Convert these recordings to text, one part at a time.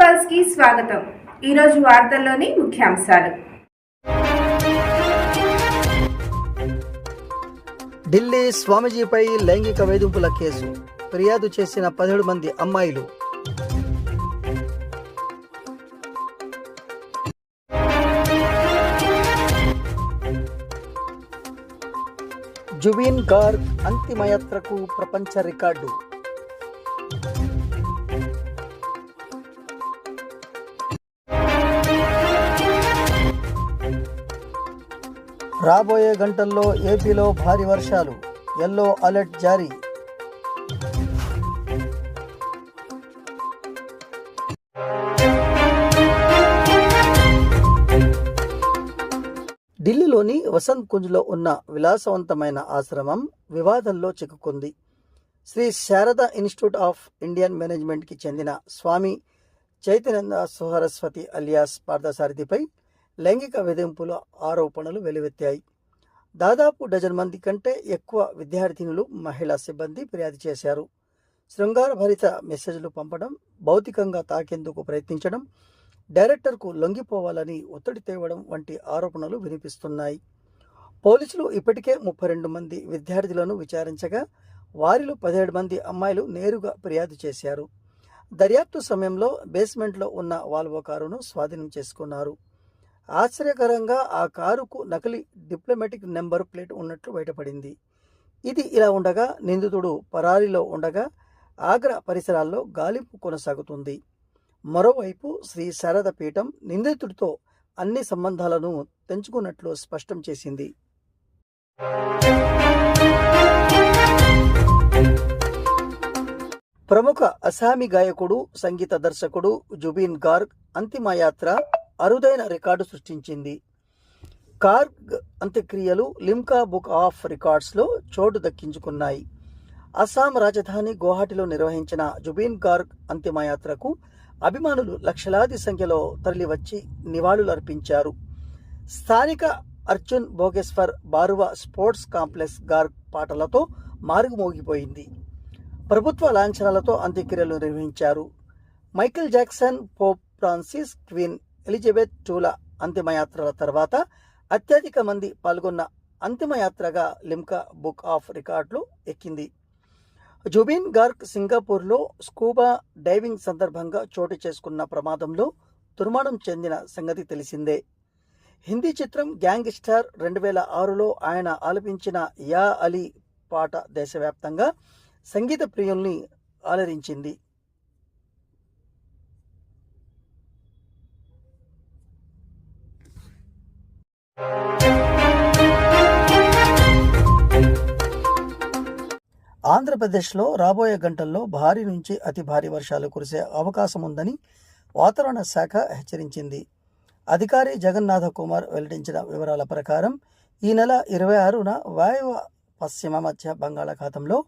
పల్స్కి స్వాగతం. ఈరోజు వార్తల్లోని ముఖ్యాంశాలు. ఢిల్లీ స్వామీజీపై లైంగిక వేధింపుల కేసు. ఫిర్యాదు చేసిన పదిహేడు మంది అమ్మాయిలు. జుబీన్ గార్గ్ అంతిమయాత్రకు ప్రపంచ రికార్డు. రాబోయే గంటల్లో ఏపీలో భారీ వర్షాలు. ఎల్లో అలర్ట్ జారీ. ఢిల్లీలోని వసంత్ కుంజ్లో ఉన్న విలాసవంతమైన ఆశ్రమం వివాదంలో చిక్కుకుంది. Sri Sarada institute of Indian మేనేజ్మెంట్కి చెందిన స్వామి చైతన్యంద సుహరస్వతి అలియాస్ పార్థసారథిపై లైంగిక వేధింపుల ఆరోపణలు వెలువెత్తాయి దాదాపు డజన్ మంది కంటే ఎక్కువ విద్యార్థినులు మహిళా సిబ్బంది ఫిర్యాదు చేశారు. శృంగారభరిత మెసేజ్లు పంపడం భౌతికంగా తాకేందుకు ప్రయత్నించడం డైరెక్టర్కు లొంగిపోవాలని ఒత్తిడి తేవడం వంటి ఆరోపణలు వినిపిస్తున్నాయి. పోలీసులు ఇప్పటికే ముప్పై రెండు మంది విద్యార్థులను విచారించగా వారిలో పదిహేడు మంది అమ్మాయిలు నేరుగా ఫిర్యాదు చేశారు. దర్యాప్తు సమయంలో బేస్మెంట్లో ఉన్న వాల్వో కారును స్వాధీనం చేసుకున్నారు. ఆశ్చర్యకరంగా ఆ కారుకు నకిలీ డిప్లొమాటిక్ నెంబర్ ప్లేట్ ఉన్నట్లు బయటపడింది. ఇది ఇలా ఉండగా నిందితుడు పరారీలో ఉండగా ఆగ్రా పరిసరాల్లో గాలింపు కొనసాగుతుంది. మరోవైపు శ్రీ శారద పీఠం నిందితుడితో అన్ని సంబంధాలను తెంచుకున్నట్లు స్పష్టం చేసింది. ప్రముఖ అసామి గాయకుడు సంగీత దర్శకుడు జుబీన్ గార్గ్ అంతిమయాత్ర అరుదైన రికార్డు సృష్టించింది. కార్గ్ అంత్యక్రియలు లిమ్కా బుక్ ఆఫ్ రికార్డ్స్లో చోటు దక్కించుకున్నాయి. అస్సాం రాజధాని గౌహాటిలో నిర్వహించిన జుబీన్ గార్గ్ అంతిమయాత్రకు అభిమానులు లక్షలాది సంఖ్యలో తరలివచ్చి నివాళులర్పించారు. స్థానిక అర్జున్ భోగేశ్వర్ బారువా స్పోర్ట్స్ కాంప్లెక్స్ గార్గ్ పాటలతో మారుగుమోగిపోయింది ప్రభుత్వ లాంఛనాలతో అంత్యక్రియలు నిర్వహించారు. Michael Jackson Pope Francis Queen Elizabeth టూల అంతిమయాత్రల తర్వాత అత్యధిక మంది పాల్గొన్న అంతిమయాత్రగా లిమ్కా బుక్ ఆఫ్ రికార్డులు ఎక్కింది. జుబిన్ గార్గ్ సింగపూర్లో స్కూబా డైవింగ్ సందర్భంగా చోటు చేసుకున్న ప్రమాదంలో దుర్మరణం చెందిన సంగతి తెలిసిందే. హిందీ చిత్రం గ్యాంగ్ స్టార్ రెండు వేల ఆరులో ఆయన ఆలపించిన యా అలీ పాట దేశవ్యాప్తంగా సంగీత ప్రియుల్ని ఆలరించింది ఆంధ్రప్రదేశ్లో రాబోయే గంటల్లో భారీ నుంచి అతి భారీ వర్షాలు కురిసే అవకాశం ఉందని వాతావరణ శాఖ హెచ్చరించింది. అధికారి జగన్నాథ కుమార్ వెల్లడించిన వివరాల ప్రకారం ఈ నెల ఇరవై ఆరున వాయువ పశ్చిమ మధ్య బంగాళాఖాతంలో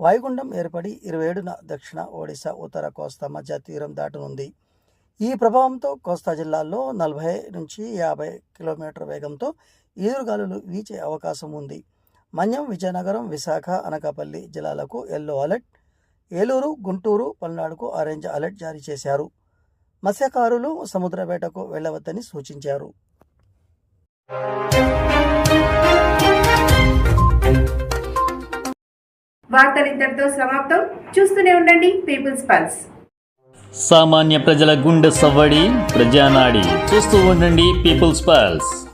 వాయుగుండం ఏర్పడి ఇరవై ఏడున దక్షిణ ఒడిశా ఉత్తర కోస్తా మధ్య తీరం దాటనుంది. ఈ ప్రభావంతో కోస్తా జిల్లాల్లో నలభై నుంచి యాభై కిలోమీటర్ వేగంతో ఈదురుగాలులు వీచే అవకాశం ఉంది. మన్యం విజయనగరం విశాఖ అనకాపల్లి జిల్లాలకు ఎల్లో అలర్ట్ ఏలూరు గుంటూరు పల్నాడుకు ఆరెంజ్ అలర్ట్ జారీ చేశారు. మత్స్యకారులు సముద్ర వేటకు వెళ్ళవద్దని సూచించారు. వార్తలు ఇంతటితో సమాప్తం. చూస్తూనే ఉండండి పీపుల్స్ పల్స్ సామాన్య ప్రజల గుండె సవ్వడి ప్రజానాడి. చూస్తూ ఉండండి పీపుల్స్ పల్స్